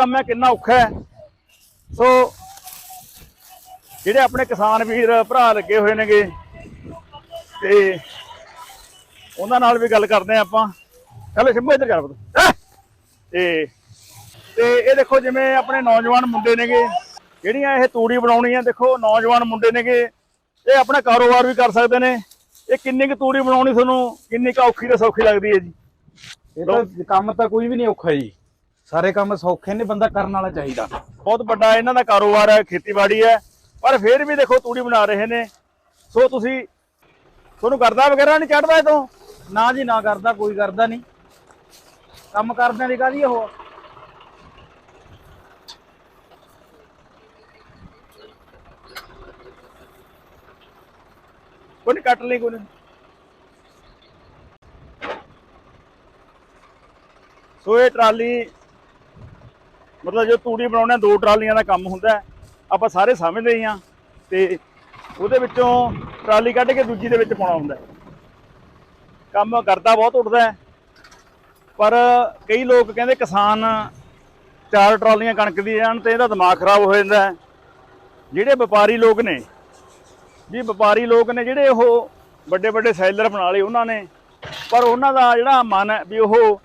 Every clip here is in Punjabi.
ਕੰਮ ਹੈ, ਕਿੰਨਾ ਔਖਾ ਹੈ। ਸੋ ਜਿਹੜੇ ਆਪਣੇ ਕਿਸਾਨ ਵੀਰ, ਭਰਾ ਲੱਗੇ ਹੋਏ ਨੇਗੇ, ਤੇ ਉਹਨਾਂ ਨਾਲ ਵੀ ਗੱਲ ਕਰਦੇ ਆ ਆਪਾਂ। ਚਲੋ ਸ਼ੰਭੂ ਇੱਧਰ ਕਰ ਬਤ ਤੇ ਤੇ ਇਹ ਦੇਖੋ ਜਿਵੇਂ ਆਪਣੇ ਨੌਜਵਾਨ ਮੁੰਡੇ ਨੇਗੇ, ਜਿਹੜੀਆਂ ਇਹ ਤੂੜੀ ਬਣਾਉਣੀ ਆ ਦੇਖੋ ਨੌਜਵਾਨ ਮੁੰਡੇ ਨੇਗੇ, ਇਹ ਆਪਣਾ ਕਾਰੋਬਾਰ ਵੀ ਕਰ ਸਕਦੇ ਨੇ। ਇਹ ਕਿੰਨੀ ਕੁ ਤੂੜੀ ਬਣਾਉਣੀ ਤੁਹਾਨੂੰ, ਕਿੰਨੀ ਕੁ ਔਖੀ ਤੇ ਸੌਖੀ ਲੱਗਦੀ ਹੈ ਜੀ। ਇਹ ਤਾਂ ਕੰਮ ਤਾਂ ਕੋਈ ਵੀ ਨਹੀਂ ਔਖਾ ਜੀ। ਸਾਰੇ ਕੰਮ ਸੌਖੇ ਨੇ ਬੰਦਾ ਕਰਨ ਵਾਲਾ ਚਾਹੀਦਾ। ਬਹੁਤ ਵੱਡਾ ਇਹਨਾਂ ਦਾ ਕਾਰੋਬਾਰ ਹੈ ਖੇਤੀਬਾੜੀ ਹੈ। ਪਰ ਫਿਰ ਵੀ ਦੇਖੋ ਤੂੜੀ ਬਣਾ ਰਹੇ ਨੇ। ਸੋ ਤੁਸੀਂ ਤੁਹਾਨੂੰ ਕਰਦਾ ਵਗੈਰਾ ਨਹੀਂ ਚੜਦਾ ਇਹ ਤੋਂ? ਨਾ ਜੀ ਨਾ ਕਰਦਾ ਕੋਈ ਕਰਦਾ ਨਹੀਂ। ਕੰਮ ਕਰਦਿਆਂ ਦੀ ਕਾਹਦੀ ਉਹ? ਕੋਈ ਕੱਟ ਲਈ ਕੋਈ। ਸੋ ਇਹ ਟਰਾਲੀ ਮਤਲਬ ਜੋ ਤੂੜੀ ਬਣਾਉਣਾ ਦੋ ਟਰਾਲੀਆਂ ਦਾ ਕੰਮ ਹੁੰਦਾ ਆਪਾਂ ਸਾਰੇ ਸਮਝਦੇ ਹੀ ਆ ਤੇ ਉਹਦੇ ਵਿੱਚੋਂ ਟਰਾਲੀ ਕੱਢ ਕੇ ਦੂਜੀ ਦੇ ਵਿੱਚ ਪਾਉਣਾ ਹੁੰਦਾ ਕੰਮ ਕਰਦਾ ਬਹੁਤ ਉੱਠਦਾ ਪਰ ਕਈ ਲੋਕ ਕਹਿੰਦੇ ਕਿਸਾਨ ਚਾਰ ਟਰਾਲੀਆਂ ਕਣਕ ਦੀ ਜਾਣ ਤੇ ਇਹਦਾ ਦਿਮਾਗ ਖਰਾਬ ਹੋ ਜਾਂਦਾ ਜਿਹੜੇ ਵਪਾਰੀ ਲੋਕ ਨੇ, ਵੀ ਵਪਾਰੀ ਲੋਕ ਨੇ ਜਿਹੜੇ ਉਹ ਵੱਡੇ ਵੱਡੇ ਸੈਲਰ ਬਣਾ ਲਏ ਉਹਨਾਂ ਨੇ, ਪਰ ਉਹਨਾਂ ਦਾ ਜਿਹੜਾ ਮਨ ਹੈ ਵੀ ਉਹ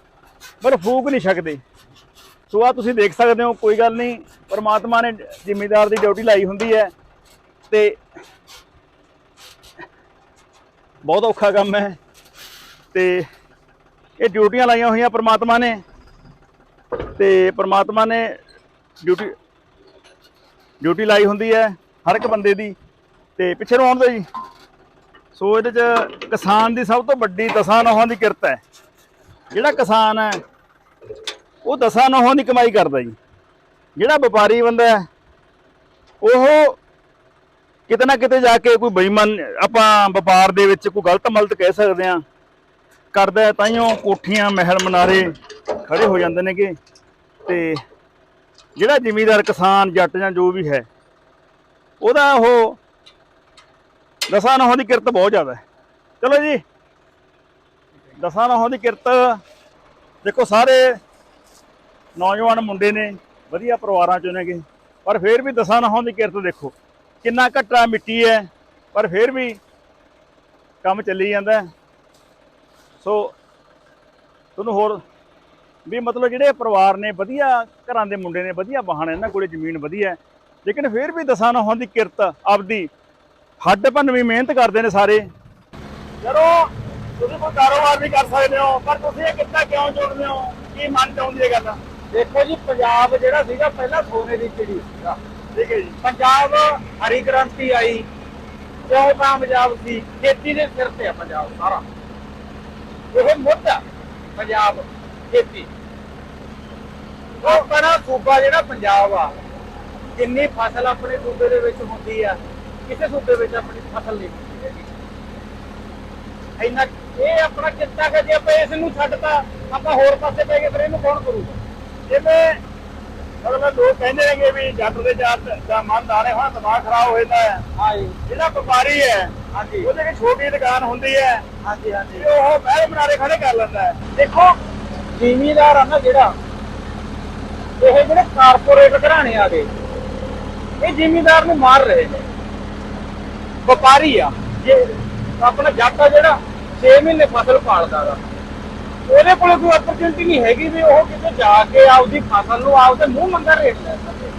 ਪਰ ਫੂਕ ਨਹੀਂ ਸਕਦੇ ਸੋ ਆ ਤੁਸੀਂ ਦੇਖ ਸਕਦੇ ਹੋ, ਕੋਈ ਗੱਲ ਨਹੀਂ, ਪਰਮਾਤਮਾ ਨੇ ਜ਼ਿਮੀਦਾਰ ਦੀ ਡਿਊਟੀ ਲਾਈ ਹੁੰਦੀ ਹੈ ਤੇ ਬਹੁਤ ਔਖਾ ਕੰਮ ਹੈ ਤੇ ਇਹ ਡਿਊਟੀਆਂ ਲਾਈਆਂ ਹੋਈਆਂ ਪਰਮਾਤਮਾ ਨੇ ਤੇ ਪਰਮਾਤਮਾ ਨੇ ਡਿਊਟੀ ਡਿਊਟੀ ਲਾਈ ਹੁੰਦੀ ਹੈ ਹਰ ਇੱਕ ਬੰਦੇ ਦੀ ਤੇ ਪਿੱਛੇ ਨੂੰ ਆਉਣ ਜੀ। ਸੋ ਇਹਦੇ ਚ ਕਿਸਾਨ ਦੀ ਸਭ ਤੋਂ ਵੱਡੀ ਦਸਾਂ ਨੌਹਾਂ ਦੀ ਕਿਰਤ ਹੈ। ਜਿਹੜਾ ਕਿਸਾਨ ਹੈ ਉਹ ਦਸਾਂ ਨੌਹਾਂ ਦੀ ਕਮਾਈ ਕਰਦਾ ਜੀ। ਜਿਹੜਾ ਵਪਾਰੀ ਬੰਦਾ ਹੈ, ਉਹ ਕਿਤੇ ਨਾ ਕਿਤੇ ਜਾ ਕੇ ਕੋਈ ਬੇਈਮਾਨ, ਆਪਾਂ ਵਪਾਰ ਦੇ ਵਿੱਚ ਕੋਈ ਗਲਤ ਮਲਤ ਕਹਿ ਸਕਦੇ ਆ ਕਰਦਾ ਹੈ ਉਹ ਕੋਠੀਆਂ, ਮਹਿਲ, ਮਨਾਰੇ ਖੜੇ ਹੋ ਜਾਂਦੇ ਨੇਗੇ। ਤੇ ਜਿਹੜਾ ਜ਼ਿਮੀਦਾਰ, ਕਿਸਾਨ, ਜੱਟ ਜਾਂ ਜੋ ਵੀ ਹੈ, ਉਹਦਾ ਉਹ ਦਸਾਂ ਨੌਹਾਂ ਦੀ ਕਿਰਤ ਬਹੁਤ ਜ਼ਿਆਦਾ ਹੈ। ਚਲੋ ਜੀ, ਦਸਾਂ ਨੌਹਾਂ ਦੀ ਕਿਰਤ ਦੇਖੋ ਸਾਰੇ ਨੌਜਵਾਨ ਮੁੰਡੇ ਨੇ, ਵਧੀਆ ਪਰਿਵਾਰਾਂ ਚੋਂ ਨੇਗੇ। ਪਰ ਫਿਰ ਵੀ ਦਸਾਂ ਨੌਹਾਂ ਦੀ ਕਿਰਤ ਦੇਖੋ, ਕਿੰਨਾ ਘੱਟਾ ਮਿੱਟੀ ਹੈ, ਪਰ ਫਿਰ ਵੀ ਕੰਮ ਚੱਲੀ ਜਾਂਦਾ ਸੋ ਤੁਹਾਨੂੰ ਹੋਰ ਵੀ ਮਤਲਬ ਜਿਹੜੇ ਪਰਿਵਾਰ ਨੇ, ਵਧੀਆ ਘਰਾਂ ਦੇ ਮੁੰਡੇ ਨੇ, ਵਧੀਆ ਵਾਹਣ ਇਹਨਾਂ ਕੋਲੇ ਜ਼ਮੀਨ ਵਧੀਆ ਲੇਕਿਨ ਫਿਰ ਵੀ ਦਸਾਂ ਨੌਹਾਂ ਦੀ ਕਿਰਤ ਆਪਦੀ ਹੱਡ ਭੰਨਵੀਂ ਮਿਹਨਤ ਕਰਦੇ ਨੇ ਸਾਰੇ। ਚਲੋ ਤੁਸੀਂ ਕੋਈ ਕਾਰੋਬਾਰ ਵੀ ਕਰ ਸਕਦੇ ਹੋ, ਪਰ ਤੁਸੀਂ ਇਹ ਕਿੱਤਾ ਕਿਉਂ ਜੋੜਦੇ ਹੋ? ਕੀ ਮਨ ਚਾਹੁੰਦੀ ਹੈ ਗੱਲ? ਦੇਖੋ ਜੀ ਪੰਜਾਬ ਜਿਹੜਾ ਸੀਗਾ ਪਹਿਲਾਂ ਸੋਨੇ ਦੀ ਚਿੜੀ ਸੀਗਾ। ਠੀਕ ਹੈ ਜੀ। ਪੰਜਾਬ ਹਰੀ ਕ੍ਰਾਂਤੀ ਆਈ ਕਿਉਂ ਕਾਮਯਾਬ ਸੀ? ਖੇਤੀ ਦੇ ਸਿਰ ਤੇ ਆ ਪੰਜਾਬ ਸਾਰਾ। ਇਹ ਮੁੱਦਾ ਪੰਜਾਬ ਖੇਤੀ। ਆਪਣਾ ਸੂਬਾ ਜਿਹੜਾ ਪੰਜਾਬ ਆ ਕਿੰਨੀ ਫਸਲ ਆਪਣੇ ਸੂਬੇ ਦੇ ਵਿੱਚ ਹੁੰਦੀ ਆ ਕਿਸੇ ਸੂਬੇ ਵਿੱਚ ਆਪਣੀ ਫਸਲ ਨਹੀਂ ਹੁੰਦੀ ਹੈਗੀ। ਇੰਨਾ ਇਹ ਆਪਣਾ ਕਿੱਤਾ ਕਿ ਜੇ ਆਪਾਂ ਇਸ ਨੂੰ ਛੱਡਤਾ ਆਪਾਂ ਹੋਰ ਪਾਸੇ ਪੈ ਗਏ ਫਿਰ ਇਹਨੂੰ ਕੌਣ ਕਰੂਗਾ? ਜਿਵੇਂ ਮਤਲਬ ਲੋਕ ਕਹਿੰਦੇ ਨੇਗੇ ਵੀ ਜੱਟ ਦੇ ਜਾਤ ਦਾ ਮਨ ਦਾਣੇ ਹੋਣਾ ਦਿਮਾਗ ਖਰਾਬ ਹੋ ਜਾਂਦਾ ਹੈ। ਹਾਂ ਜੀ ਜਿਹੜਾ ਵਪਾਰੀ ਹੈ ਹਾਂਜੀ। ਉਹਦੇ ਦੀ ਛੋਟੀ ਦੁਕਾਨ ਹੁੰਦੀ ਹੈ। ਹਾਂਜੀ ਹਾਂਜੀ। ਉਹ ਮਹਿਲ ਬਨਾਰੇ ਖੜੇ ਕਰ ਲੈਂਦਾ ਹੈ। ਦੇਖੋ ਜ਼ਿਮੀਦਾਰ ਆ ਨਾ ਜਿਹੜਾ ਇਹ ਜਿਹੜੇ ਕਾਰਪੋਰੇਟ ਘਰਾਣੇ ਆ ਗਏ ਇਹ ਜ਼ਿਮੀਦਾਰ ਨੂੰ ਮਾਰ ਰਹੇ ਨੇ। ਵਪਾਰੀ ਆ ਜੇ ਆਪਣਾ ਜੱਟ ਆ ਜਿਹੜਾ 6 ਮਹੀਨੇ ਫਸਲ ਪਾਲਦਾ ਦਾ ਉਹਦੇ ਕੋਲ ਕੋਈ opportunity ਨਹੀਂ ਹੈਗੀ ਵੀ ਉਹ ਕਿਤੇ ਜਾ ਕੇ ਆਪਦੀ ਫਸਲ ਨੂੰ ਆਪਦੇ ਮੂੰਹ ਮੰਗਾ ਰੇਟ ਲੈ ਸਕੇ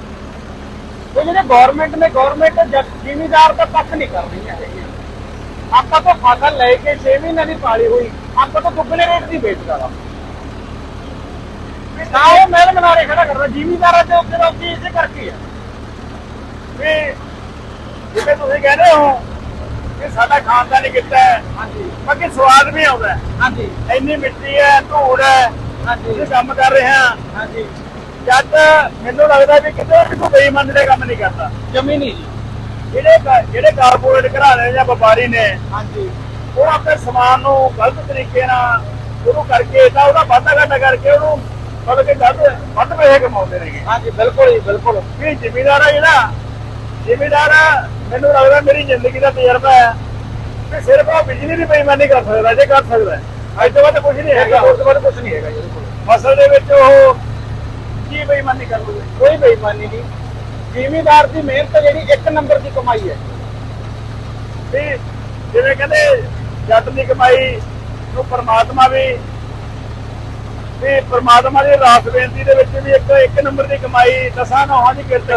ਉਹ ਜਿਹੜੇ ਗਵਰਨਮੈਂਟ ਨੇ ਗਵਰਨਮੈਂਟ ਜ਼ਿਮੀਦਾਰ ਦਾ ਪੱਖ ਨਹੀਂ ਕਰ ਰਹੀਆਂ ਹੈਗੀਆਂ ਆਪਾਂ ਤਾਂ ਫਸਲ ਲੈ ਕੇ 6 ਮਹੀਨੇ ਦੀ ਪਾਲੀ ਹੋਈ, ਆਪਾਂ ਤਾਂ ਦੁੱਗਣੇ ਰੇਟ ਦੀ ਵੇਚਦਾ ਵਾ। ਨਾ ਉਹ ਮਹਿਲ ਮਨਾਰੇ ਖੜਾ ਕਰਦਾ, ਜ਼ਿਮੀਦਾਰਾਂ ਦੇ ਉੱਤੇ ਦਾ ਇਸੇ ਕਰਕੇ ਆ ਵੀ ਜਿਵੇਂ ਤੁਸੀਂ ਕਹਿੰਦੇ ਹੋ ਕਿ ਸਾਡਾ ਖਾਨਦਾਨੀ ਕਿੱਤਾ ਹੈ। ਹਾਂਜੀ। ਬਾਕੀ ਸਵਾਦ ਵੀ ਆਉਂਦਾ ਹੈ। ਹਾਂਜੀ। ਇੰਨੀ ਮਿੱਟੀ ਹੈ ਧੂੜ ਹੈ। ਹਾਂਜੀ। ਤੁਸੀਂ ਕੰਮ ਕਰ ਰਹੇ ਹਾਂ। ਹਾਂਜੀ। ਜਦ ਮੈਨੂੰ ਲੱਗਦਾ ਵੀ ਕਿਤੇ ਵੀ ਕੋਈ ਬੇਈਮਾਨੀ ਦੇ ਕੰਮ ਨਹੀਂ ਕਰਦਾ। ਜ਼ਮੀਨੀ ਜੀ। ਜਿਹੜੇ ਜਿਹੜੇ ਕਾਰਪੋਰੇਟ ਘਰਾਣੇ ਜਾਂ ਵਪਾਰੀ ਨੇ ਹਾਂਜੀ। ਉਹ ਆਪਣੇ ਸਮਾਨ ਨੂੰ ਗਲਤ ਤਰੀਕੇ ਨਾਲ ਉਹਨੂੰ ਕਰਕੇ ਤਾਂ ਉਹਦਾ ਵਾਧਾ ਘਾਟਾ ਕਰਕੇ ਉਹਨੂੰ ਮਤਲਬ ਕਿ ਵੱਧ ਵੱਧ ਪੈਸੇ ਕਮਾਉਂਦੇ ਨੇਗੇ। ਹਾਂਜੀ ਬਿਲਕੁਲ ਜੀ ਬਿਲਕੁਲ। ਵੀ ਜ਼ਿਮੀਦਾਰ ਆ ਜਿਹੜਾ ਜ਼ਿਮੀਦਾਰ ਮੈਨੂੰ ਲੱਗਦਾ ਮੇਰੀ ਜ਼ਿੰਦਗੀ ਦਾ ਤਜਰਬਾ ਹੈ। ਕਿ ਸਿਰਫ ਉਹ ਬਿਜਲੀ ਦੀ ਬੇਈਮਾਨੀ ਕਰ ਸਕਦਾ ਜੇ ਕਰ ਸਕਦਾ। ਅੱਜ ਤੋਂ ਬਾਅਦ ਕੁਝ ਨਹੀਂ ਹੈਗਾ। ਉਸ ਤੋਂ ਬਾਅਦ ਕੁਝ ਨਹੀਂ ਹੈਗਾ ਜੀ ਉਹਦੇ ਕੋਲ ਫਸਲ ਦੇ ਵਿੱਚ ਉਹ ਕੀ ਬੇਈਮਾਨੀ ਕਰ ਲੂਗੇ ਕੋਈ ਬੇਈਮਾਨੀ ਨਹੀਂ। ਜ਼ਿਮੀਦਾਰ ਦੀ ਮਿਹਨਤ ਜਿਹੜੀ ਇੱਕ ਨੰਬਰ ਦੀ ਕਮਾਈ ਹੈ। ਵੀ ਜਿਵੇਂ ਕਹਿੰਦੇ ਜੱਟ ਦੀ ਕਮਾਈ ਨੂੰ ਪਰਮਾਤਮਾ ਵੀ ਵੀ ਪਰਮਾਤਮਾ ਦੀ ਰਾਸ ਬੇਨਤੀ ਦੇ ਵਿੱਚ ਵੀ ਇੱਕ ਇੱਕ ਨੰਬਰ ਦੀ ਕਮਾਈ ਦਸਾਂ ਨੌਹਾਂ ਦੀ ਕਿਰਤ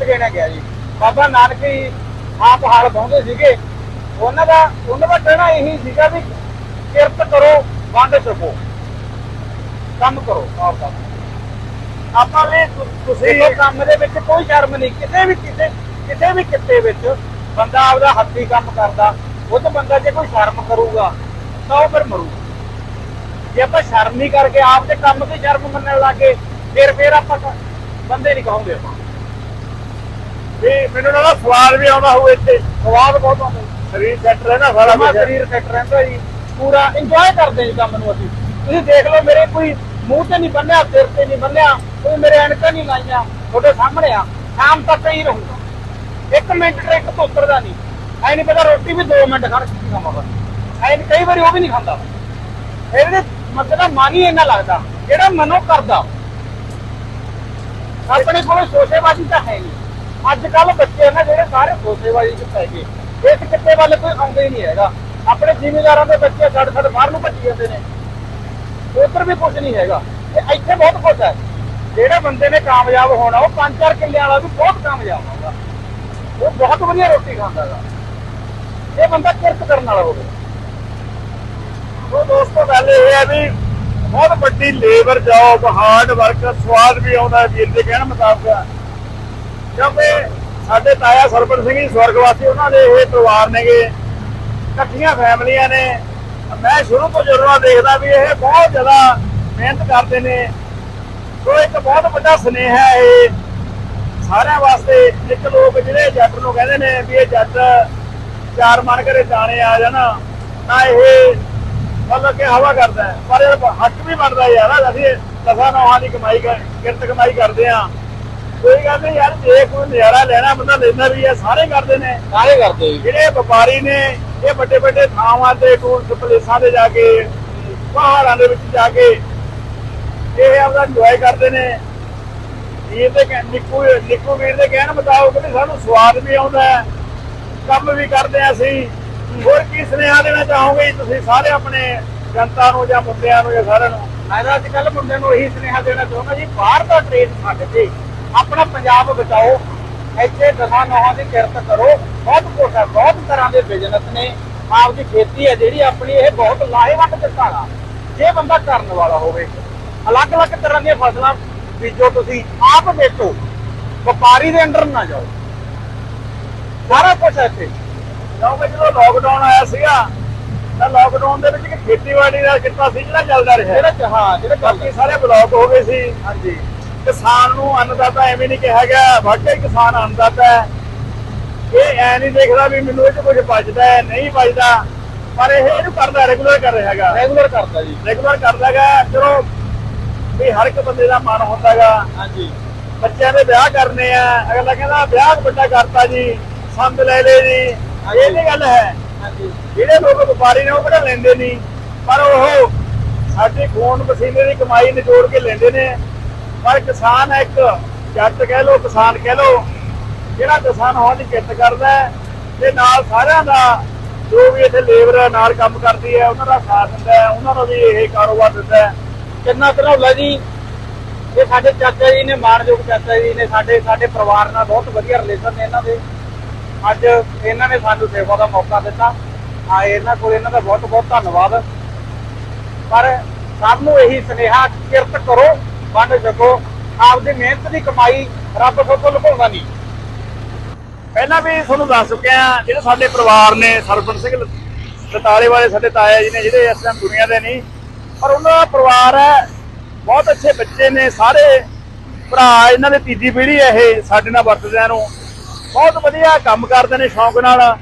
ਗਿਣਿਆ ਗਿਆ ਜੀ। ਬਾਬਾ ਨਾਨਕ ਜੀ ਆਪ ਹਾਲ ਪਾਉਂਦੇ ਸੀਗੇ। ਉਹਨਾਂ ਦਾ ਉਹਨਾਂ ਦਾ ਕਹਿਣਾ ਇਹੀ ਸੀਗਾ ਵੀ ਕਿਰਤ ਕਰੋ ਵੰਡ ਛਕੋ। ਕੰਮ ਕਰੋ ਆਪ ਦਾ। ਆਪਾਂ ਵੀ ਤੁ- ਤੁਸੀਂ ਕੰਮ ਦੇ ਵਿੱਚ ਕੋਈ ਸ਼ਰਮ ਨਹੀਂ ਕਿਸੇ ਵੀ ਕਿਸੇ ਕਿਸੇ ਵੀ ਕਿੱਤੇ ਵਿੱਚ ਬੰਦਾ ਆਪਦਾ ਹੱਥੀ ਕੰਮ ਕਰਦਾ। ਉਹ ਤਾਂ ਬੰਦਾ ਜੇ ਕੋਈ ਸ਼ਰਮ ਕਰੂਗਾ ਤਾਂ ਉਹ ਫਿਰ ਮਰੂਗਾ। ਜੇ ਆਪਾਂ ਸ਼ਰਮ ਨਹੀਂ ਕਰਕੇ ਆਪ ਦੇ ਕੰਮ ਤੇ ਸ਼ਰਮ ਮੰਨਣ ਲੱਗੇ ਫਿਰ ਫਿਰ ਆਪਾਂ ਬੰਦੇ ਨਹੀਂ ਕਹੋਗੇ ਆਪਾਂ। ਵੀ ਮੈਨੂੰ ਲੱਗਦਾ ਸਵਾਲ ਵੀ ਆਉਂਦਾ ਹੋਊ ਇੱਥੇ। ਸਵਾਦ ਬਹੁਤ ਆਉਂਦਾ। ਸਰੀਰ ਸੈੱਟ ਰਹਿਣਾ ਸਾਰਾ ਸਾਰਾ ਕੁਝ ਸਰੀਰ ਫਿੱਟ ਰਹਿੰਦਾ ਜੀ। ਪੂਰਾ ਇੰਜੋਏ ਕਰਦੇ ਜੀ ਕੰਮ ਨੂੰ ਅਸੀਂ। ਤੁਸੀਂ ਦੇਖ ਲਓ ਮੇਰੇ ਕੋਈ ਮੂੰਹ ਤੇ ਨਹੀਂ ਬੰਨਿਆ ਸਿਰ ਤੇ ਨਹੀਂ ਬੰਨਿਆ ਕੋਈ ਮੇਰੇ ਐਨਕਾਂ ਨਹੀਂ ਲਾਈਆਂ ਤੁਹਾਡੇ ਸਾਹਮਣੇ ਆ। ਸ਼ਾਮ ਤੱਕ ਹੀ ਰਹੂੰਗਾ। ਇੱਕ ਮਿੰਟ ਟਰੈਕ ਤੋਂ ਉਤਰਦਾ ਨਹੀਂ। ਐ ਨਹੀਂ ਪਤਾ ਰੋਟੀ ਵੀ 2 ਮਿੰਟ ਖੜ ਕੇ ਖਾਵਾਂਗਾ ਐ ਨਹੀਂ ਕਈ ਵਾਰੀ ਉਹ ਵੀ ਨਹੀਂ ਖਾਂਦਾ। ਇਹਦੇ ਮਤਲਬ ਮਨ ਹੀ ਇੰਨਾ ਲੱਗਦਾ ਜਿਹੜਾ ਮਨੋਂ ਕਰਦਾ। ਆਪਣੇ ਕੋਲ ਸੋਸ਼ੇਬਾਜ਼ੀ ਤਾਂ ਹੈ ਨਹੀਂ। ਅੱਜ ਕੱਲ ਬੱਚੇ ਨਾ ਜਿਹੜੇ ਸਾਰੇ ਸੋਸ਼ੇਬਾਜ਼ੀ ਚ ਪੈ ਗਏ। ਇਸ ਕਿੱਤੇ ਵੱਲ ਕੋਈ ਆਉਂਦਾ ਹੀ ਨਹੀਂ ਹੈਗਾ। ਆਪਣੇ ਜ਼ਿਮੀਂਦਾਰਾਂ ਦੇ ਬੱਚੇ ਛੱਡ ਛੱਡ ਬਾਹਰ ਨੂੰ ਭੱਜੀ ਜਾਂਦੇ ਨੇ। ਉਧਰ ਵੀ ਕੁਝ ਨਹੀਂ ਹੈਗਾ। ਤੇ ਇੱਥੇ ਬਹੁਤ ਕੁਝ ਹੈ। ਜਿਹੜੇ ਬੰਦੇ ਨੇ ਕਾਮਯਾਬ ਹੋਣਾ, ਉਹ ਪੰਜ ਚਾਰ ਕਿੱਲਿਆਂ ਵਾਲਾ ਵੀ ਬਹੁਤ ਕਾਮਯਾਬ ਹੋਊਗਾ। ਉਹ ਬਹੁਤ ਵਧੀਆ ਰੋਟੀ ਖਾਂਦਾ ਹੈਗਾ। ਇਹ ਬੰਦਾ ਕਿਰਤ ਕਰਨ ਵਾਲਾ ਹੋਵੇ। ਉਹ ਦੋਸਤੋ, ਗੱਲ ਇਹ ਹੈ ਵੀ ਬਹੁਤ ਵੱਡੀ ਲੇਬਰ ਜੌਬ ਹਾਰਡ ਵਰਕ ਸਵਾਦ ਵੀ ਆਉਂਦਾ ਵੀਰ ਦੇ ਕਹਿਣ ਮੁਤਾਬਕ ਕਿਉਂਕਿ ਸਾਡੇ ਤਾਇਆ ਸਰਪੰਚ ਸਿੰਘ ਜੀ, ਸਵਰਗਵਾਸੀ, ਉਹਨਾਂ ਦੇ ਇਹ ਪਰਿਵਾਰ ਨੇਗੇ। ਇਕੱਠੀਆਂ ਫੈਮਲੀਆਂ ਨੇ। ਮੈਂ ਸ਼ੁਰੂ ਤੋਂ ਜਦੋਂ ਦੇਖਦਾ ਵੀ ਇਹ ਬਹੁਤ ਜ਼ਿਆਦਾ ਮਿਹਨਤ ਕਰਦੇ ਨੇ। ਸੋ ਇੱਕ ਬਹੁਤ ਵੱਡਾ ਸੁਨੇਹਾ ਹੈ ਇਹ। ਸਾਰਿਆਂ ਵਾਸਤੇ ਇੱਕ ਲੋਕ ਜਿਹੜੇ ਜੱਟ ਨੂੰ ਕਹਿੰਦੇ ਨੇ ਵੀ ਇਹ ਜੱਟ ਚਾਰ ਮਨ ਕਰੇ ਦਾਣੇ ਆ ਜਾਣਾ, ਤਾਂ ਇਹ ਮਤਲਬ ਕਿ ਹਵਾ ਕਰਦਾ ਪਰ ਇਹ ਹੱਕ ਵੀ ਬਣਦਾ ਯਾਰ, ਅਸੀਂ ਦਸਾਂ ਨੌਹਾਂ ਦੀ ਕਮਾਈ ਕਿਰਤ ਕਮਾਈ ਕਰਦੇ ਆ ਕੋਈ ਗੱਲ ਨਹੀਂ ਯਾਰ ਜੇ ਕੋਈ ਨਜ਼ਾਰਾ ਲੈਣਾ ਬੰਦਾ ਲੈਂਦਾ ਵੀ ਹੈ ਸਾਰੇ ਕਰਦੇ ਨੇ। ਸਾਰੇ ਕਰਦੇ ਜੀ। ਜਿਹੜੇ ਵਪਾਰੀ ਨੇ ਇਹ ਵੱਡੇ ਵੱਡੇ ਥਾਵਾਂ ਤੇ ਟੂਰਿਸਟ ਪਲੇਸਾਂ ਤੇ ਜਾ ਕੇ ਪਹਾੜਾਂ ਦੇ ਵਿੱਚ ਜਾ ਕੇ ਇਹ ਆਪਦਾ ਇੰਜੋਏ ਕਰਦੇ ਨੇ। ਵੀਰ ਦੇ ਕਹਿ- ਨਿੱਕੂ ਨਿੱਕੂ ਵੀਰ ਦੇ ਕਹਿਣ ਮੁਤਾਬਕ ਵੀ ਸਾਨੂੰ ਸਵਾਦ ਵੀ ਆਉਂਦਾ ਹੈ ਕੰਮ ਵੀ ਕਰਦੇ ਹਾਂ ਅਸੀਂ। ਹੋਰ ਕੀ ਸੁਨੇਹਾ ਦੇਣਾ ਚਾਹੋਗੇ ਜੀ ਤੁਸੀਂ ਸਾਰੇ ਆਪਣੇ ਜਨਤਾ ਨੂੰ ਜਾਂ ਮੁੰਡਿਆਂ ਨੂੰ ਜਾਂ ਸਾਰਿਆਂ ਨੂੰ? ਮੈਂ ਤਾਂ ਅੱਜ ਕੱਲ ਮੁੰਡਿਆਂ ਨੂੰ ਇਹੀ ਸੁਨੇਹਾ ਦੇਣਾ ਚਾਹੁੰਦਾ ਜੀ ਬਾਹਰ ਦਾ ਟ੍ਰੇਡ ਛੱਡ ਕੇ ਆਪਣਾ ਪੰਜਾਬ ਬਚਾਓ ਇੱਥੇ ਦਸਾਂ ਨੌਹਾਂ ਦੀ ਕਿਰਤ ਕਰੋ। ਬਹੁਤ ਹੈ ਬਹੁਤ ਤਰ੍ਹਾਂ ਦੇ ਬਿਜ਼ਨਸ ਨੇ। ਆਪਦੀ ਖੇਤੀ ਹੈ ਜਿਹੜੀ ਆਪਣੀ ਇਹ ਬਹੁਤ ਲਾਹੇਵੰਦ ਕਿਸਾਨਾ ਜੇ ਬੰਦਾ ਕਰਨ ਵਾਲਾ ਹੋਵੇ ਅਲੱਗ-ਅਲੱਗ ਤਰ੍ਹਾਂ ਦੀਆਂ ਫਸਲਾਂ ਬੀਜੋ ਤੁਸੀਂ ਆਪ ਵੇਚੋ। ਵਪਾਰੀ ਦੇ ਅੰਡਰ ਨਾ ਜਾਓ। ਸਾਰਾ ਕੁਝ ਹੈ ਇੱਥੇ। ਕਿਉਂਕਿ ਜਦੋਂ ਲੋਕਡਾਊਨ ਆਇਆ ਸੀਗਾ ਤਾਂ ਲੋਕਡਾਊਨ ਦੇ ਵਿੱਚ ਖੇਤੀਬਾੜੀ ਦਾ ਕਿੱਤਾ ਸੀ ਜਿਹੜਾ ਚੱਲਦਾ ਰਿਹਾ। ਜਿਹੜਾ ਚਾਹਾਂ ਜਿਹੜੇ ਬਾਕੀ ਸਾਰੇ ਬਲੌਕ ਹੋ ਗਏ ਸੀ। ਹਾਂਜੀ। ਕਿਸਾਨ ਨੂੰ ਅੰਨਦਾਤਾ ਐਵੇਂ ਨਹੀਂ ਕਿਹਾ ਗਿਆ ਵਾਕਈ ਕਿਸਾਨ ਅੰਨਦਾਤਾ ਹੈ। ਇਹ ਐ ਨਹੀਂ ਦੇਖਦਾ ਵੀ ਮੈਨੂੰ ਇਹ 'ਚ ਕੁਝ ਬਚਦਾ ਹੈ ਨਹੀਂ ਬਚਦਾ। ਪਰ ਇਹ ਇਹਨੂੰ ਕਰਦਾ ਰੈਗੂਲਰ ਕਰ ਰਿਹਾ ਹੈਗਾ। ਰੈਗੂਲਰ ਕਰਦਾ ਜੀ। ਰੈਗੂਲਰ ਕਰਦਾ ਹੈਗਾ ਚਲੋ ਵੀ ਹਰ ਇੱਕ ਬੰਦੇ ਦਾ ਮਨ ਹੁੰਦਾ ਹੈਗਾ। ਹਾਂਜੀ। ਬੱਚਿਆਂ ਦੇ ਵਿਆਹ ਕਰਨੇ ਆ ਅਗਲਾ ਕਹਿੰਦਾ ਵਿਆਹ ਵੱਡਾ ਕਰਤਾ ਜੀ ਸੰਦ ਲੈ ਲੈ ਜੀ। ਇਹ ਨਹੀਂ ਗੱਲ ਹੈ। ਹਾਂਜੀ। ਜਿਹੜੇ ਲੋਕ ਵਪਾਰੀ ਨੇ ਉਹ ਕਿਹੜਾ ਲੈਂਦੇ ਨਹੀਂ? ਪਰ ਉਹ ਸਾਡੇ ਖੂਨ ਪਸੀਨੇ ਦੀ ਕਮਾਈ ਨਿਚੋੜ ਕੇ ਲੈਂਦੇ ਨੇ। ਪਰ ਕਿਸਾਨ ਇੱਕ, ਜੱਟ ਕਹਿ ਲੋ ਕਿਸਾਨ ਕਹਿ ਲੋ ਜਿਹੜਾ ਕਿਸਾਨ ਹੋਣ ਦੀ ਕਰਦਾ ਤੇ ਨਾਲ ਸਾਰਿਆਂ ਦਾ ਜੋ ਵੀ ਇੱਥੇ ਲੇਬਰ ਨਾਲ ਕੰਮ ਕਰਦੀ ਹੈ, ਉਹਨਾਂ ਦਾ ਸਾਥ ਦਿੰਦਾ ਹੈ, ਉਹਨਾਂ ਨੂੰ ਵੀ ਇਹ ਕਾਰੋਬਾਰ ਦਿੰਦਾ ਹੈ। ਕਿੰਨਾ ਧਨੌਲਾ ਜੀ, ਇਹ ਸਾਡੇ ਚਾਚਾ ਜੀ ਨੇ, ਮਾਣਯੋਗ ਚਾਚਾ ਜੀ ਨੇ, ਸਾਡੇ ਸਾਡੇ ਪਰਿਵਾਰ ਨਾਲ ਬਹੁਤ ਵਧੀਆ ਰਿਲੇਸ਼ਨ ਨੇ ਇਹਨਾਂ ਦੇ। ਅੱਜ ਇਹਨਾਂ ਨੇ ਸਾਨੂੰ ਸੇਵਾ ਦਾ ਮੌਕਾ ਦਿੱਤਾ। ਆ ਇਹਨਾਂ ਕੋਲ, ਇਹਨਾਂ ਦਾ ਬਹੁਤ ਬਹੁਤ ਧੰਨਵਾਦ। ਪਰ ਸਭ ਨੂੰ ਇਹੀ ਸੁਨੇਹਾ, ਕਿਰਤ ਕਰੋ। ਵੰਡ ਛਕੋ ਆਪਦੀ ਮਿਹਨਤ ਦੀ ਕਮਾਈ ਰੱਬ ਕੋਲ ਲੁਕਾਉਂਦਾ ਨਹੀਂ। ਪਹਿਲਾਂ ਵੀ ਤੁਹਾਨੂੰ ਦੱਸ ਚੁੱਕਿਆ ਜਿਹੜੇ ਸਾਡੇ ਪਰਿਵਾਰ ਨੇ, ਸਰਪੰਚ ਸਿੰਘ ਲਤਾਲੇ ਵਾਲੇ ਸਾਡੇ ਤਾਇਆ ਜੀ ਨੇ, ਜਿਹੜੇ ਇਸ ਟਾਈਮ ਦੁਨੀਆ ਦੇ ਨਹੀਂ, ਪਰ ਉਹਨਾਂ ਦਾ ਪਰਿਵਾਰ ਹੈ, ਬਹੁਤ ਅੱਛੇ ਬੱਚੇ ਨੇ, ਸਾਰੇ ਭਰਾ ਇਹਨਾਂ ਦੇ ਤੀਜੀ ਪੀੜ੍ਹੀ ਹੈ ਇਹ, ਸਾਡੇ ਨਾਲ ਵਰਤਦਿਆਂ ਨੂੰ। ਬਹੁਤ ਵਧੀਆ ਕੰਮ ਕਰਦੇ ਨੇ ਸ਼ੌਂਕ ਨਾਲ।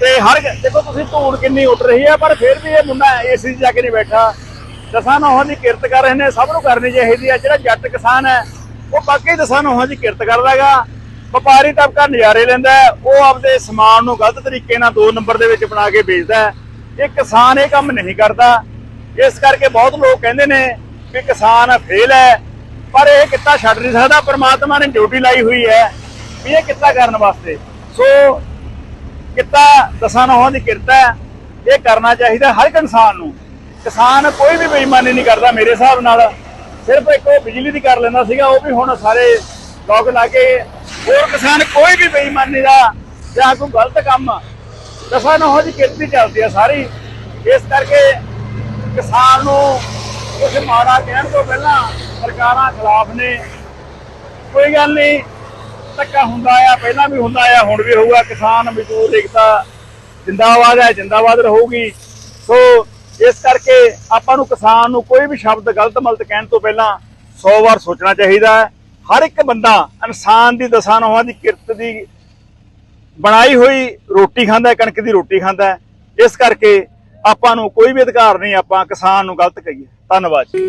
ਤੇ ਹਰ ਦੇਖੋ ਤੁਸੀਂ ਧੂੜ ਕਿੰਨੀ ਉੱਡ ਰਹੀ ਹੈ, ਪਰ ਫਿਰ ਵੀ ਇਹ ਮੁੰਡਾ ਏਸੀ 'ਚ ਜਾ ਕੇ ਨਹੀਂ ਬੈਠਾ। ਦਸਾਂ ਨੌਹਾਂ ਦੀ ਕਿਰਤ ਕਰ ਰਹੇ ਨੇ, ਸਭ ਨੂੰ ਕਰਨੀ ਚਾਹੀਦੀ ਹੈ ਜਿਹੜਾ ਜੱਟ ਕਿਸਾਨ ਹੈ, ਉਹ ਬਾਕੀ ਦਸਾਂ ਨੌਹਾਂ ਦੀ ਕਿਰਤ ਕਰਦਾ ਹੈਗਾ ਵਪਾਰੀ ਤਬਕਾ ਨਜ਼ਾਰੇ ਲੈਂਦਾ ਉਹ ਆਪਦੇ ਸਮਾਨ ਨੂੰ ਗਲਤ ਤਰੀਕੇ ਨਾਲ ਦੋ ਨੰਬਰ ਦੇ ਵਿੱਚ ਬਣਾ ਕੇ ਵੇਚਦਾ ਇਹ ਕਿਸਾਨ ਇਹ ਕੰਮ ਨਹੀਂ ਕਰਦਾ। ਇਸ ਕਰਕੇ ਬਹੁਤ ਲੋਕ ਕਹਿੰਦੇ ਨੇ ਵੀ ਕਿਸਾਨ ਫੇਲ ਹੈ, ਪਰ ਇਹ ਕਿੱਤਾ ਛੱਡ ਨਹੀਂ ਸਕਦਾ। ਪਰਮਾਤਮਾ ਨੇ ਡਿਊਟੀ ਲਾਈ ਹੋਈ ਹੈ ਵੀ ਇਹ ਕਿੱਤਾ ਕਰਨ ਵਾਸਤੇ। ਸੋ ਕਿੱਤਾ ਦਸਾਂ ਨੌਹਾਂ ਦੀ ਕਿਰਤ ਹੈ, ਇਹ ਕਰਨਾ ਚਾਹੀਦਾ ਹਰ ਇੱਕ ਇਨਸਾਨ ਨੂੰ। ਕਿਸਾਨ ਕੋਈ ਵੀ ਬੇਈਮਾਨੀ ਨਹੀਂ ਕਰਦਾ ਮੇਰੇ ਹਿਸਾਬ ਨਾਲ। ਸਿਰਫ ਇੱਕ ਉਹ ਬਿਜਲੀ ਦੀ ਕਰ ਲੈਂਦਾ ਸੀਗਾ, ਉਹ ਵੀ ਹੁਣ ਸਾਰੇ ਲੋਕ ਲਾ ਕੇ ਹੋਰ ਕਿਸਾਨ ਕੋਈ ਵੀ ਬੇਈਮਾਨੀ ਦਾ ਜਾਂ ਕੋਈ ਗਲਤ ਕੰਮ ਦਸਾਂ ਨੌਹਾਂ ਦੀ ਕਿਰਤ ਕਿਰਤੀ ਚੱਲਦੀ ਆ ਸਾਰੀ। ਇਸ ਕਰਕੇ ਕਿਸਾਨ ਨੂੰ ਕੁਝ ਮਾੜਾ ਕਹਿਣ ਤੋਂ ਪਹਿਲਾਂ ਸਰਕਾਰਾਂ ਖਿਲਾਫ ਨੇ। ਕੋਈ ਗੱਲ ਨਹੀਂ, ਧੱਕਾ ਹੁੰਦਾ ਆ, ਪਹਿਲਾਂ ਵੀ ਹੁੰਦਾ ਆ, ਹੁਣ ਵੀ ਹੋਊਗਾ। ਕਿਸਾਨ ਮਜ਼ਦੂਰ ਏਕਤਾ ਜਿੰਦਾਬਾਦ ਹੈ, ਜਿੰਦਾਬਾਦ ਰਹੂਗੀ। ਸੋ ਇਸ ਕਰਕੇ ਆਪਾਂ ਨੂੰ ਕਿਸਾਨ ਨੂੰ ਕੋਈ ਵੀ ਸ਼ਬਦ ਗਲਤ ਮਲਤ ਕਹਿਣ ਤੋਂ ਪਹਿਲਾਂ 100 ਵਾਰ ਸੋਚਣਾ ਚਾਹੀਦਾ ਹੈ। ਹਰ ਇੱਕ ਬੰਦਾ ਇਨਸਾਨ ਦੀ ਦਸਾਂ ਨੌਹਾਂ ਦੀ ਕਿਰਤ ਦੀ ਬਣਾਈ ਹੋਈ ਰੋਟੀ ਖਾਂਦਾ ਹੈ, ਕਣਕ ਦੀ ਰੋਟੀ ਖਾਂਦਾ ਹੈ। ਇਸ ਕਰਕੇ ਆਪਾਂ ਨੂੰ ਕੋਈ ਵੀ ਅਧਿਕਾਰ ਨਹੀਂ, ਆਪਾਂ ਕਿਸਾਨ ਨੂੰ ਗਲਤ ਕਹੀਏ। ਧੰਨਵਾਦ ਜੀ।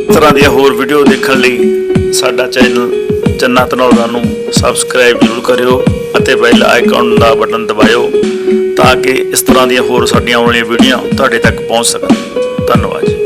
ਇਸ ਤਰ੍ਹਾਂ ਦੀਆਂ ਹੋਰ ਵੀਡੀਓ ਦੇਖਣ ਲਈ ਸਾਡਾ ਚੈਨਲ ਚੰਨਾ ਧਨੌਲਾ ਨੂੰ ਸਬਸਕ੍ਰਾਈਬ ਜ਼ਰੂਰ ਕਰਿਓ ਅਤੇ ਬੈਲ ਆਈਕਨ ਦਾ ਬਟਨ ਦਬਾਇਓ। ਤਾਂ ਕਿ ਇਸ ਤਰ੍ਹਾਂ ਦੀਆਂ ਹੋਰ ਸਾਡੀਆਂ ਆਉਣ ਵਾਲੀਆਂ ਵੀਡੀਓ ਤੁਹਾਡੇ ਤੱਕ ਪਹੁੰਚ ਸਕਣ। ਧੰਨਵਾਦ ਜੀ।